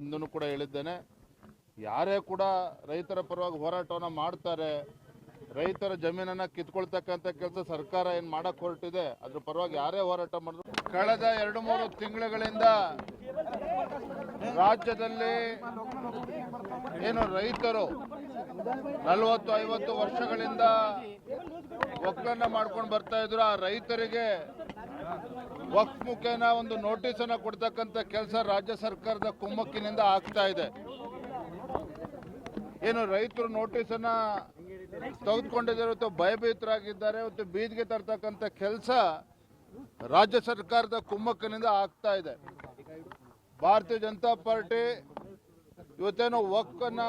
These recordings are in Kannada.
ಹಿಂದೂ ಕೂಡ ಹೇಳಿದ್ದೇನೆ. ಯಾರೇ ಕೂಡ ರೈತರ ಪರವಾಗಿ ಹೋರಾಟವನ್ನು ಮಾಡ್ತಾರೆ, ರೈತರ ಜಮೀನನ್ನ ಕಿತ್ಕೊಳ್ತಕ್ಕಂಥ ಕೆಲಸ ಸರ್ಕಾರ ಏನು ಮಾಡಕ್ ಹೊರಟಿದೆ, ಅದ್ರ ಪರವಾಗಿ ಯಾರೇ ಹೋರಾಟ ಮಾಡಿದ್ರು. ಕಳೆದ ಎರಡು ಮೂರು ತಿಂಗಳುಗಳಿಂದ ರಾಜ್ಯದಲ್ಲಿ ಏನು ರೈತರು ನಲವತ್ತು ಐವತ್ತು ವರ್ಷಗಳಿಂದ ಒಕ್ಕಲನ್ನ ಮಾಡ್ಕೊಂಡು ಬರ್ತಾ ಇದ್ರು. ಆ ರೈತರಿಗೆ ವಕ್ಫ್ ಮುಖೇನ ಒಂದು ನೋಟಿಸ್ ಅನ್ನ ಕೊಡ್ತಕ್ಕಂತ ಕೆಲಸ ರಾಜ್ಯ ಸರ್ಕಾರದ ಕುಮ್ಮಕ್ಕಿನಿಂದ ಆಗ್ತಾ ಇದೆ. ಏನು ರೈತರು ನೋಟಿಸ್ ಅನ್ನ ತೆಗೆದುಕೊಂಡಿದ್ದಾರೆ ಇವತ್ತು ಭಯಭೀತರಾಗಿದ್ದಾರೆ ಇವತ್ತು ಬೀದಿಗೆ ತರ್ತಕ್ಕಂಥ ಕೆಲಸ ರಾಜ್ಯ ಸರ್ಕಾರದ ಕುಮ್ಮಕ್ಕಿನಿಂದ ಆಗ್ತಾ ಇದೆ. ಭಾರತೀಯ ಜನತಾ ಪಾರ್ಟಿ ಇವತ್ತೇನು ವಕ್ಕನ್ನು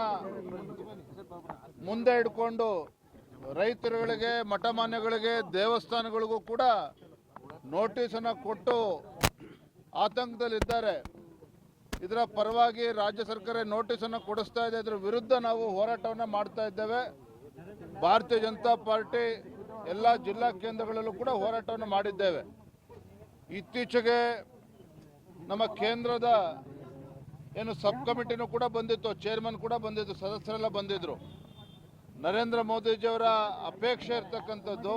ಮುಂದೆ ಇಟ್ಕೊಂಡು ರೈತರುಗಳಿಗೆ, ಮಠಮಾನ್ಯಗಳಿಗೆ, ದೇವಸ್ಥಾನಗಳಿಗೂ ಕೂಡ ನೋಟಿಸನ್ನು ಕೊಟ್ಟು ಆತಂಕದಲ್ಲಿದ್ದಾರೆ. ಇದರ ಪರವಾಗಿ ರಾಜ್ಯ ಸರ್ಕಾರ ನೋಟಿಸನ್ನು ಕೊಡಿಸ್ತಾ ಇದೆ. ಇದರ ವಿರುದ್ಧ ನಾವು ಹೋರಾಟವನ್ನು ಮಾಡ್ತಾ ಇದ್ದೇವೆ. ಭಾರತೀಯ ಜನತಾ ಪಾರ್ಟಿ ಎಲ್ಲ ಜಿಲ್ಲಾ ಕೇಂದ್ರಗಳಲ್ಲೂ ಕೂಡ ಹೋರಾಟವನ್ನು ಮಾಡಿದ್ದೇವೆ. ಇತ್ತೀಚೆಗೆ ನಮ್ಮ ಕೇಂದ್ರದ ಏನು ಸಬ್ ಕಮಿಟಿನೂ ಕೂಡ ಬಂದಿತ್ತು ಚೇರ್ಮನ್ ಕೂಡ ಬಂದಿತ್ತು ಸದಸ್ಯರೆಲ್ಲ ಬಂದಿದ್ರು. ನರೇಂದ್ರ ಮೋದಿಜಿಯವರ ಅಪೇಕ್ಷೆ ಇರ್ತಕ್ಕಂಥದ್ದು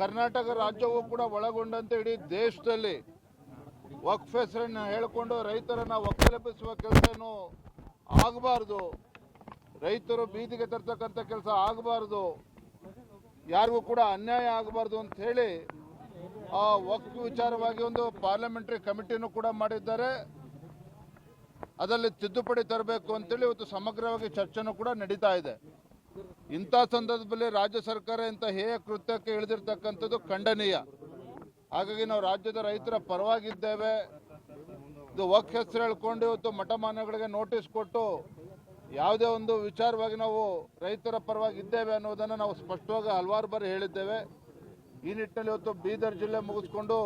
ಕರ್ನಾಟಕ ರಾಜ್ಯವೂ ಕೂಡ ಒಳಗೊಂಡಂತೆ ಇಡೀ ದೇಶದಲ್ಲಿ ವಕ್ಫ್ ಹೆಸರನ್ನು ಹೇಳಿಕೊಂಡು ರೈತರನ್ನು ಒಕ್ಕಲೆಬ್ಬಿಸುವ ಕೆಲಸ ಏನು ಆಗಬಾರ್ದು. ರೈತರು ಬೀದಿಗೆ ತರ್ತಕ್ಕಂಥ ಕೆಲಸ ಆಗಬಾರ್ದು. ಯಾರಿಗೂ ಕೂಡ ಅನ್ಯಾಯ ಆಗಬಾರ್ದು ಅಂತ ಹೇಳಿ ಆ ವಕ್ಫ್ ವಿಚಾರವಾಗಿ ಒಂದು ಪಾರ್ಲಿಮೆಂಟ್ರಿ ಕಮಿಟಿನೂ ಕೂಡ ಮಾಡಿದ್ದಾರೆ. ಅದರಲ್ಲಿ ತಿದ್ದುಪಡಿ ತರಬೇಕು ಅಂತೇಳಿ ಇವತ್ತು ಸಮಗ್ರವಾಗಿ ಚರ್ಚೆನೂ ಕೂಡ ನಡೀತಾ ಇದೆ. ಇಂಥ ಸಂದರ್ಭದಲ್ಲಿ ರಾಜ್ಯ ಸರ್ಕಾರ ಇಂಥ ಹೇಯ ಕೃತ್ಯಕ್ಕೆ ಇಳಿದಿರ್ತಕ್ಕಂಥದ್ದು ಖಂಡನೀಯ. ಹಾಗಾಗಿ ನಾವು ರಾಜ್ಯದ ರೈತರ ಪರವಾಗಿದ್ದೇವೆ. ಇದು ವಕ್ ಹೆಸರು ಹೇಳ್ಕೊಂಡು ಇವತ್ತು ಮಠಮಾನ್ಯಗಳಿಗೆ ನೋಟಿಸ್ ಕೊಟ್ಟು ಯಾವುದೇ ಒಂದು ವಿಚಾರವಾಗಿ ನಾವು ರೈತರ ಪರವಾಗಿ ಇದ್ದೇವೆ ಅನ್ನೋದನ್ನು ನಾವು ಸ್ಪಷ್ಟವಾಗಿ ಹಲವಾರು ಬಾರಿ ಹೇಳಿದ್ದೇವೆ. ಈ ನಿಟ್ಟಿನಲ್ಲಿ ಇವತ್ತು ಬೀದರ್ ಜಿಲ್ಲೆ ಮುಗಿಸ್ಕೊಂಡು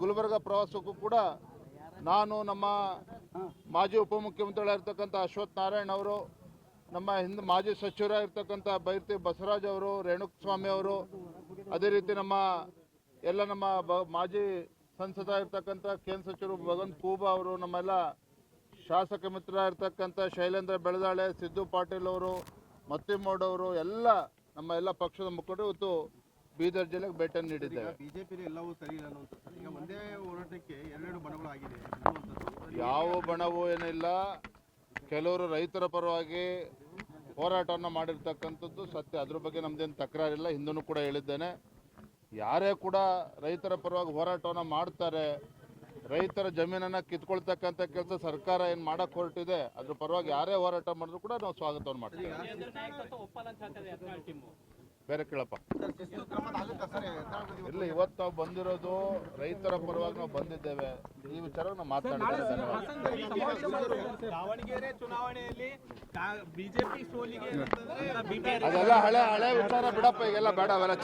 ಗುಲ್ಬರ್ಗ ಪ್ರವಾಸಕ್ಕೂ ಕೂಡ ನಾನು ನಮ್ಮ ಮಾಜಿ ಉಪಮುಖ್ಯಮಂತ್ರಿಗಳಾಗಿರ್ತಕ್ಕಂಥ ಅಶ್ವಥ್ ನಾರಾಯಣ್ ಅವರು, ನಮ್ಮ ಹಿಂದ್ ಮಾಜಿ ಸಚಿವರಾಗಿರ್ತಕ್ಕಂಥ ಬೈರ್ತಿ ಬಸವರಾಜ್ ಅವರು, ರೇಣುಕಸ್ವಾಮಿ ಅವರು, ಅದೇ ರೀತಿ ನಮ್ಮ ಎಲ್ಲ ನಮ್ಮ ಬ- ಮಾಜಿ ಸಂಸದ ಇರ್ತಕ್ಕಂಥ ಕೇಂದ್ರ ಸಚಿವರು ಭಗವಂತ್ ಖೂಬಾ ಅವರು, ನಮ್ಮೆಲ್ಲ ಶಾಸಕ ಮಿತ್ರ ಇರ್ತಕ್ಕಂಥ ಶೈಲೇಂದ್ರ ಬೆಳದಾಳೆ, ಸಿದ್ದು ಪಾಟೀಲ್ ಅವರು ಮತ್ತಿಮೋಡ್ ಅವರು ಎಲ್ಲ ನಮ್ಮ ಎಲ್ಲ ಪಕ್ಷದ ಮುಖಂಡರು ಇವತ್ತು ಬೀದರ್ ಜಿಲ್ಲೆಗೆ ಭೇಟಿ ನೀಡಿದ್ದೇವೆ. ಬಿಜೆಪಿ ಎಲ್ಲವೂ ಸರಿ ಈಗ ಒಂದೇ ಹೋರಾಟಕ್ಕೆ ಎರಡೆರಡು ಬಣಗಳಾಗಿದೆ ಅನ್ನುವಂಥದ್ದು. ಯಾವ ಬಣವೂ ಏನಿಲ್ಲ. ಕೆಲವರು ರೈತರ ಪರವಾಗಿ ಹೋರಾಟವನ್ನು ಮಾಡಿರ್ತಕ್ಕಂಥದ್ದು ಸತ್ಯ. ಅದ್ರ ಬಗ್ಗೆ ನಮ್ದೇನು ತಕರಾರಿಲ್ಲ. ಹಿಂದೂ ಕೂಡ ಹೇಳಿದ್ದೇನೆ. ಯಾರೇ ಕೂಡ ರೈತರ ಪರವಾಗಿ ಹೋರಾಟವನ್ನು ಮಾಡ್ತಾರೆ ರೈತರ ಜಮೀನನ್ನು ಕಿತ್ಕೊಳ್ತಕ್ಕಂಥ ಕೆಲಸ ಸರ್ಕಾರ ಏನು ಮಾಡಕ್ ಹೊರಟಿದೆ ಅದ್ರ ಪರವಾಗಿ ಯಾರೇ ಹೋರಾಟ ಮಾಡಿದ್ರು ಕೂಡ ನಾವು ಸ್ವಾಗತವನ್ನು ಮಾಡ್ತೇವೆ. ಬೇರೆ ಕೇಳಪ್ಪ. ಇಲ್ಲಿ ಇವತ್ತು ನಾವು ಬಂದಿರೋದು ರೈತರ ಪರವಾಗಿ ನಾವು ಬಂದಿದ್ದೇವೆ. ಈ ವಿಚಾರ ನಾವು ಮಾತಾಡಿದ್ದೇವೆ ಚುನಾವಣೆಯಲ್ಲಿ ಬಿಜೆಪಿ ಸೋಲಿಗೆ ಅದೆಲ್ಲ ಹಳೆ ಹಳೆ ವಿಚಾರ ಬಿಡಪ್ಪ ಈಗೆಲ್ಲ ಬೇಡ ಅವೆಲ್ಲ